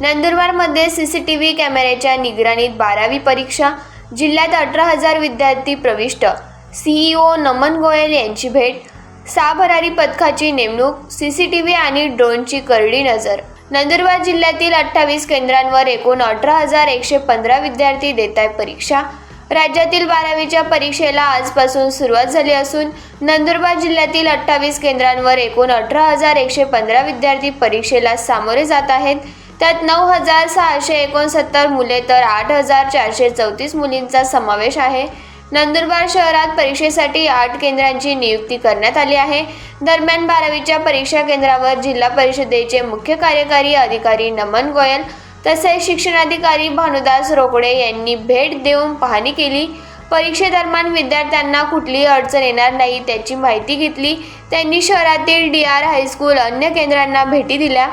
नंदुरबारमध्ये सीसीटीव्ही कॅमेऱ्याच्या निगराणीत बारावी परीक्षा जिल्ह्यात अठरा हजार विद्यार्थी प्रविष्ट. सीईओ नमन गोयल यांची भेट. सहा भरारी पथकाची नेमणूक सीसीटीव्ही आणि ड्रोनची करडी नजर. नंदुरबार जिल्ह्यातील अठ्ठावीस केंद्रांवर एकूण अठरा हजार एकशे पंधरा विद्यार्थी देत आहेत परीक्षा. राज्यातील बारावीच्या परीक्षेला आजपासून सुरुवात झाली असून नंदुरबार जिल्ह्यातील अठ्ठावीस केंद्रांवर एकूण अठरा हजार एकशे पंधरा विद्यार्थी परीक्षेला सामोरे जात आहेत. त्यात नऊ हजार सहाशे एकोणसत्तर मुले तर आठ हजार चारशे चौतीस मुलींचा समावेश आहे. नंदुरबार शहरात परीक्षेसाठी आठ केंद्रांची नियुक्ती करण्यात आली आहे. दरम्यान बारावीच्या परीक्षा केंद्रावर जिल्हा परिषदेचे मुख्य कार्यकारी अधिकारी नमन गोयल तसेच शिक्षणाधिकारी भानुदास रोकडे यांनी भेट देऊन पाहणी केली. परीक्षेदरम्यान विद्यार्थ्यांना कुठलीही अडचण येणार नाही त्याची माहिती घेतली. त्यांनी शहरातील डी आर हायस्कूल अन्य केंद्रांना भेटी दिल्या.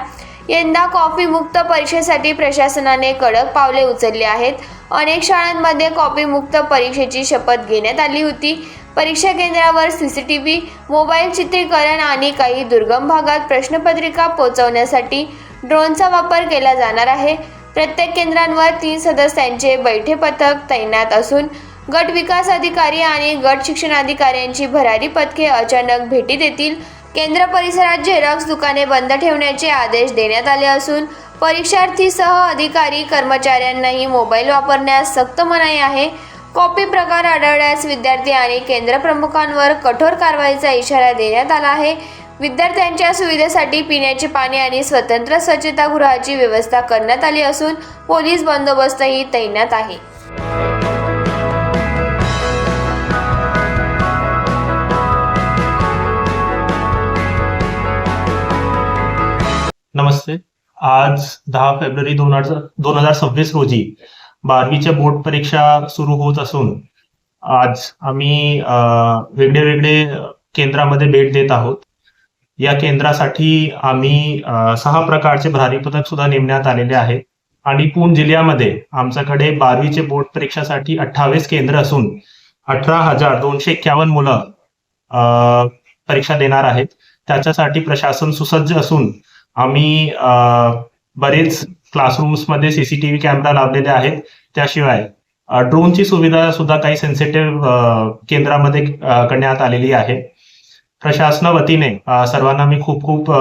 यंदा कॉफी मुक्त परीक्षेसाठी प्रशासनाने कडक पावले उचलली आहेत. अनेक शाळांमध्ये कॉपी मुक्त परीक्षेची शपथ घेण्यात आली होती. परीक्षा केंद्रावर C C T V mobile चित्रीकरण आणि काही दुर्गम भागात प्रश्नपत्रिका पोहोचवण्यासाठी ड्रोनचा वापर केला जाणार आहे. प्रत्येक केंद्रांवर तीन सदस्यांचे बैठे पथक तैनात असून गट विकास अधिकारी आणि गट शिक्षणाधिकाऱ्यांची भरारी पथके अचानक भेटी देतील. केंद्र परिसरात झेरॉक्स दुकाने बंद ठेवण्याचे आदेश देण्यात आले असून परीक्षार्थीसह अधिकारी कर्मचाऱ्यांनाही मोबाईल वापरण्यास सक्त मनाई आहे. कॉपी प्रकार आढळल्यास विद्यार्थी आणि केंद्र प्रमुखांवर कठोर कारवाईचा इशारा देण्यात आला आहे. विद्यार्थ्यांच्या सुविधेसाठी पिण्याचे पाणी आणि स्वतंत्र स्वच्छतागृहाची व्यवस्था करण्यात आली असून पोलीस बंदोबस्तही तैनात आहे. आज दहा फेब्रुवारी दोन हजार दोन हजार सव्वीस रोजी बारावीच्या बोर्ड परीक्षा सुरू होत असून आज आम्ही वेगळे वेगळे केंद्रामध्ये भेट देत आहोत. या केंद्रासाठी आम्ही सहा प्रकारचे भरारी पथक सुद्धा नेमण्यात आलेले आहे आणि पूण जिल्ह्यामध्ये आमच्याकडे बारावीचे बोर्ड परीक्षासाठी अठ्ठावीस केंद्र असून अठरा हजार दोनशे एक्क्यावन्न मुलं परीक्षा देणार आहेत. त्याच्यासाठी प्रशासन सुसज्ज असून आम्ही बरेच बरेच क्लासरूम्समध्ये सीसीटीव्ही कॅमेरा लावलेले आहेत. त्याशिवाय ड्रोनची सुविधा सुद्धा काही सेन्सिटिव्ह केंद्रामध्ये करण्यात आलेली आहे. प्रशासना वतीने सर्वांना मी खूप खूप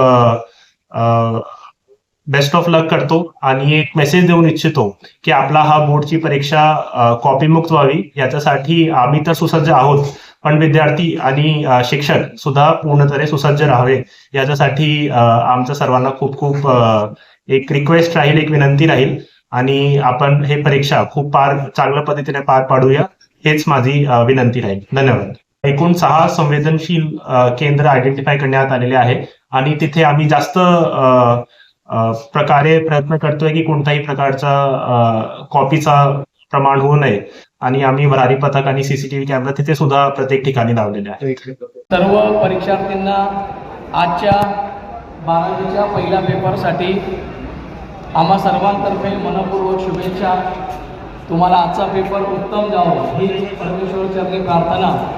बेस्ट ऑफ लक करतो आणि एक मेसेज देऊन इच्छितो की आपला हा बोर्डची परीक्षा कॉपीमुक्त व्हावी. याच्यासाठी आम्ही तर सुसज्ज आहोत. पण विद्यार्थी आणि शिक्षक सुद्धा पूर्णतरे सुसज्ज राहावे. याच्यासाठी आमच्या सर्वांना खूप खूप एक रिक्वेस्ट राहील एक विनंती राहील. आणि आपण हे परीक्षा खूप पार चांगल्या पद्धतीने पार पाडूया हेच माझी विनंती राहील. धन्यवाद. एकूण सहा संवेदनशील केंद्र आयडेंटिफाय करण्यात आलेले आहे. आणि तिथे आम्ही जास्त प्रकारे प्रयत्न करतोय की कोणत्याही प्रकारचा कॉपीचा प्रमाण होऊ नये. आणि आम्ही भरारी पथक आणि सीसीटीव्ही कॅमेरा तिथे सुद्धा प्रत्येक ठिकाणी लावलेले आहे. सर्व परीक्षार्थींना आजच्या बारावीच्या पहिल्या पेपरसाठी आम्हा सर्वांतर्फे मनपूर्वक शुभेच्छा. तुम्हाला आजचा पेपर उत्तम जावो. ही परमेश्वर चरणी प्रार्थना.